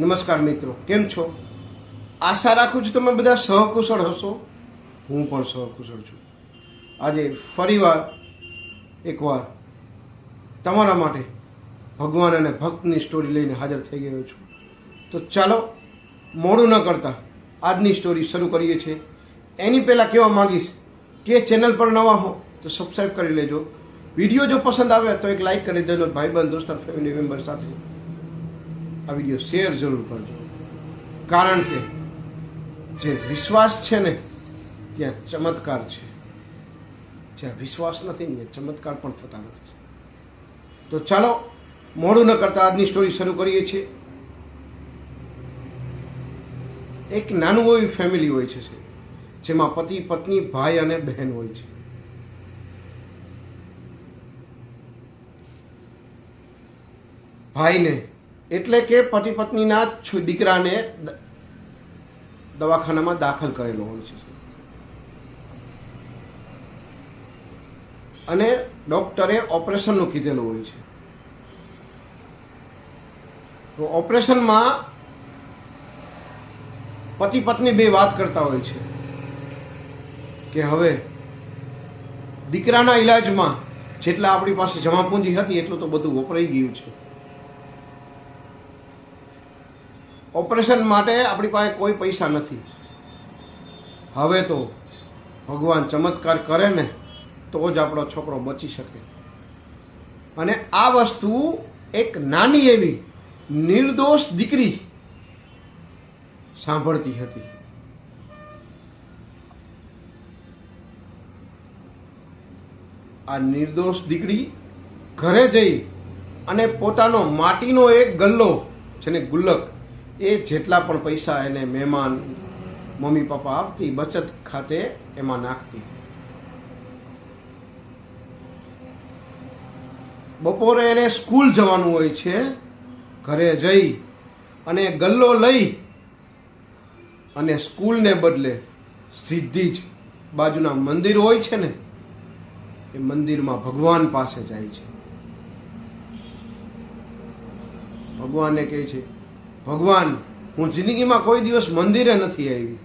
નમસ્કાર મિત્રો, કેમ છો? આશા રાખું છું તમે બધા સહકુશળ હશો. હું પણ સહકુશળ છું. આજે ફરીવાર એકવાર તમારા માટે ભગવાન અને ભક્તની સ્ટોરી લઈને હાજર થઈ ગયો છું. તો ચાલો, મોડું ન કરતા આજની સ્ટોરી શરૂ કરીએ છીએ. એની પહેલાં કહેવા માગીશ કે ચેનલ પર નવા હો તો સબસ્ક્રાઈબ કરી લેજો. વીડિયો જો પસંદ આવે તો એક લાઇક કરી દેજો ભાઈબંધ, દોસ્તાર ફેમિલી મેમ્બર સાથે આ વીડિયો શેર જરૂર કરજો. કારણ કે જે વિશ્વાસ છે ને, ત્યાં ચમત્કાર છે. જ્યાં વિશ્વાસ નથી ને ચમત્કાર પણ થતા નથી. તો ચાલો, મોડું ન કરતા આજની સ્ટોરી શરૂ કરીએ છીએ. એક નાનું એવી ફેમિલી હોય છે જેમાં પતિ, પત્ની, ભાઈ અને બહેન હોય છે. ભાઈને એટલે કે પતિ પત્નીના દીકરાને દવાખાનામાં દાખલ કરેલો હોય છે. અને ડોક્ટરે ઓપરેશનનું કીધેલું હોય છે. તો ઓપરેશનમાં પતિ પત્ની બે વાત કરતા હોય છે. કે હવે દીકરાના ઈલાજમાં જેટલા આપણી પાસે જમાપૂંજી હતી એટલું તો બધું વપરાઈ ગયું છે. ઓપરેશન માટે આપણી પાસે કોઈ પૈસા નથી. હવે તો ભગવાન ચમત્કાર કરે ને તો જ આપણો છોકરો બચી શકે. અને આ વસ્તુ એક નાની એવી નિર્દોષ દીકરી સાંભળતી હતી. આ નિર્દોષ દીકરી ઘરે જઈ અને પોતાનો માટીનો એક ગલ્લો છે ને ગુલ્લક એ જેટલા પણ પૈસા એને મહેમાન, મમ્મી પપ્પા આપતી, બચત ખાતે એમાં નાખતી. બપોરે એને સ્કૂલ જવાનું હોય છે, ઘરે જઈ અને ગલ્લો લઈ અને સ્કૂલને બદલે સીધી જ બાજુના મંદિર હોય છે ને, એ મંદિરમાં ભગવાન પાસે જાય છે. ભગવાનને કહે છે ભગવાન, હું જિંદગીમાં કોઈ દિવસ મંદિરે નથી આવી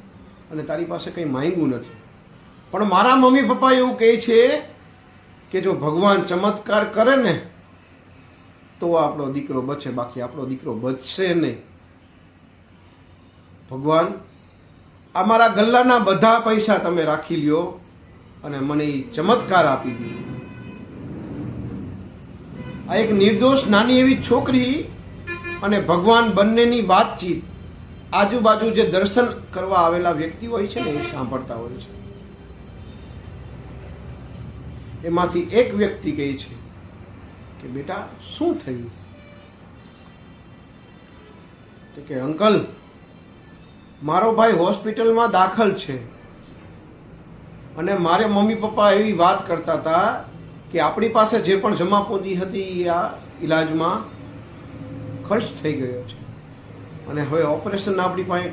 અને તારી પાસે કંઈ માંગ્યું નથી. પણ મારા મમ્મી પપ્પા એવું કહે છે કે જો ભગવાન ચમત્કાર કરે ને, તો આપણો દીકરો બચે, બાકી આપણો દીકરો બચશે નહીં. ભગવાન, આ મારા ગલ્લાના બધા પૈસા તમે રાખી લ્યો અને મને ચમત્કાર આપી દીધો આ એક નિર્દોષ નાની એવી છોકરી અને ભગવાન બંનેની વાતચીત આજુબાજુ જે દર્શન કરવા આવેલા વ્યક્તિ હોય છે ને, એ સાંભળતા હોય છે. એમાંથી એક વ્યક્તિ કહે છે કે, બેટા, શું થયું? તો કે, અંકલ, મારો ભાઈ હોસ્પિટલમાં દાખલ છે. અને મારે મમ્મી પપ્પા એવી વાત કરતા હતા કે, આપણી પાસે જે પણ જમાપૂંજી હતી આ ઈલાજમાં ખર્ચ થઈ ગયો છે. અને હવે ઓપરેશન આપણી પાસે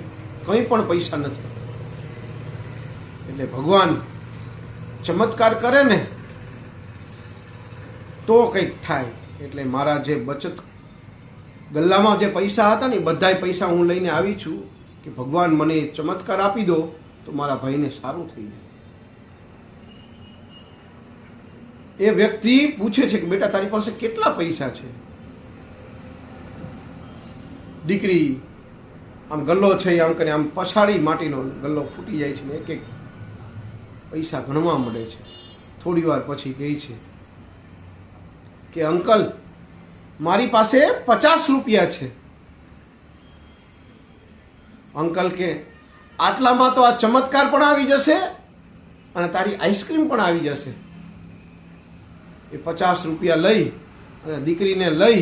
કંઈ પણ પૈસા નથી. એટલે ભગવાન ચમત્કાર કરે ને, તો કંઈક થાય. એટલે મારા જે બચત ગલ્લામાં જે પૈસા હતા ને બધાય પૈસા હું લઈને આવી છું કે ભગવાન મને ચમત્કાર આપી દો, તો મારા ભાઈને સારું થઈ જાય. એ વ્યક્તિ પૂછે છે કે બેટા, તારી પાસે કેટલા પૈસા છે? દીકરી આમ ગલ્લો છે આમ કરીને આમ પછાડી માટીનો ગલ્લો ફૂટી જાય છે ને એક એક પૈસા ગણવા મળે છે. થોડી વાર પછી કહે છે કે, અંકલ, મારી પાસે પચાસ રૂપિયા છે. અંકલ કે, આટલામાં તો આ ચમત્કાર પણ આવી જશે અને તારી આઈસ્ક્રીમ પણ આવી જશે. એ પચાસ રૂપિયા લઈ અને દીકરીને લઈ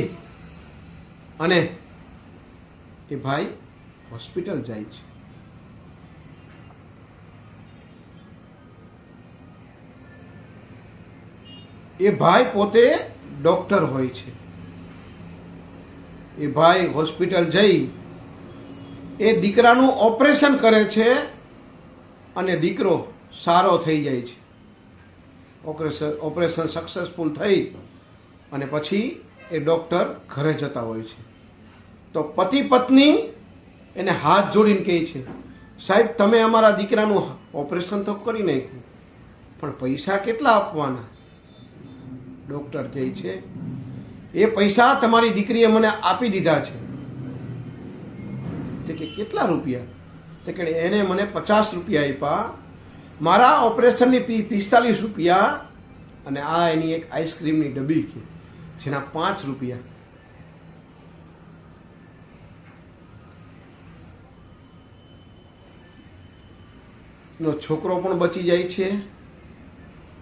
અને એ ભાઈ હોસ્પિટલ જાય છે. એ ભાઈ પોતે ડોક્ટર હોય છે. એ ભાઈ હોસ્પિટલ જઈ, એ દીકરાનું ઓપરેશન કરે છે અને દીકરો સારો થઈ જાય છે. ઓપરેશન ઓપરેશન સક્સેસફુલ થઈ અને પછી એ ડૉક્ટર ઘરે જતા હોય છે. તો પતિ પત્ની એને હાથ જોડીને કહે છે, સાહેબ, તમે અમારા દીકરાનું ઓપરેશન તો કરી નાખ્યું, પણ પૈસા કેટલા આપવાના? ડૉક્ટર કહે છે, એ પૈસા તમારી દીકરીએ મને આપી દીધા છે. તે કે, કેટલા રૂપિયા? તે કે, એને મને પચાસ રૂપિયા આપ્યા, મારા ઓપરેશનની પી, પિસ્તાલીસ રૂપિયા, અને આ એની એક આઈસ્ક્રીમની ડબ્બી છે, જેના પાંચ રૂપિયા. એનો છોકરો પણ બચી જાય છે.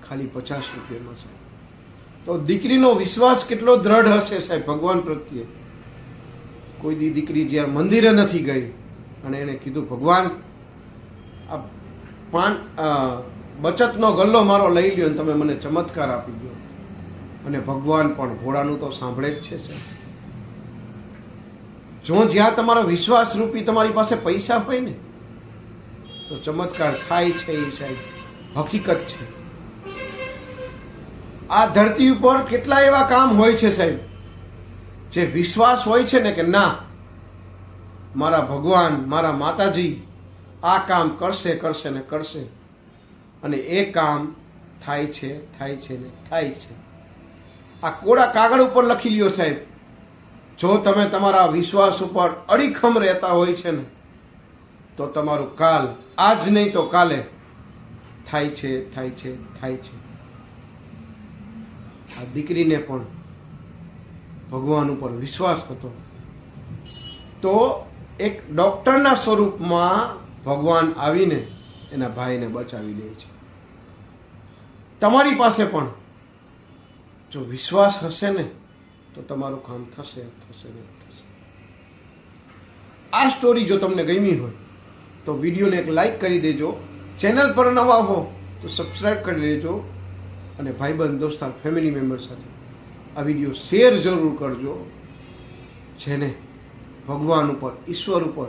ખાલી પચાસ રૂપિયામાં સાહેબ. તો દીકરીનો વિશ્વાસ કેટલો દ્રઢ હશે સાહેબ, ભગવાન પ્રત્યે. કોઈ દી દીકરી જ્યારે મંદિરે નથી ગઈ અને એણે કીધું, ભગવાન, આ પાન બચતનો ગલ્લો મારો લઈ લ્યો અને તમે મને ચમત્કાર આપી દો. અને ભગવાન પણ ઘોડાનું તો સાંભળે જ છે સાહેબ. જો જ્યાં તમારો વિશ્વાસ રૂપી તમારી પાસે પૈસા હોય ને તો ચમત્કાર થાય છે એ સાહેબ. હકીકત છે. આ ધરતી ઉપર કેટલા એવા કામ હોય છે સાહેબ? જે વિશ્વાસ હોય છે ને કે ના, મારા ભગવાન, મારા માતાજી આ કામ કરશે કરશે ને કરશે. અને એ કામ થાય છે થાય છે ને થાય છે. આ કોડા કાગળ ઉપર લખી લ્યો સાહેબ. જો તમે તમારા વિશ્વાસ ઉપર અડીખમ રહેતા હોય છે ને તો તમારું કાલ, આજ નહીં તો કાલે. થાય છે થાય છે થાય છે. આ દીકરીને પણ ભગવાન ઉપર વિશ્વાસ હતો. તો એક ડોક્ટરના સ્વરૂપમાં ભગવાન આવીને એના ભાઈને બચાવી દે છે. તમારી પાસે પણ જો વિશ્વાસ હશે ને, તો તમારું કામ થશે થશે ને, થશે. આ સ્ટોરી જો તમને ગમી હોય તો વિડીયોને એક લાઈક કરી દેજો. ચેનલ પર નવા હો તો સબસ્ક્રાઈબ કરી દેજો. અને ભાઈબંધ દોસ્તાર ફેમિલી મેમ્બર સાથે આ વીડિયો શેર જરૂર કરજો. જેને ભગવાન ઉપર, ઈશ્વર ઉપર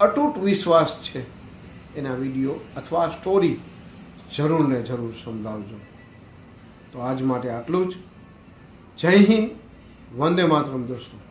અતૂટ વિશ્વાસ છે, એના વીડિયો અથવા સ્ટોરી જરૂર ને જરૂર સમજાવજો. તો આજ માટે આટલું જ. જય હિન્દ. વંદે માતરમ, દોસ્તો.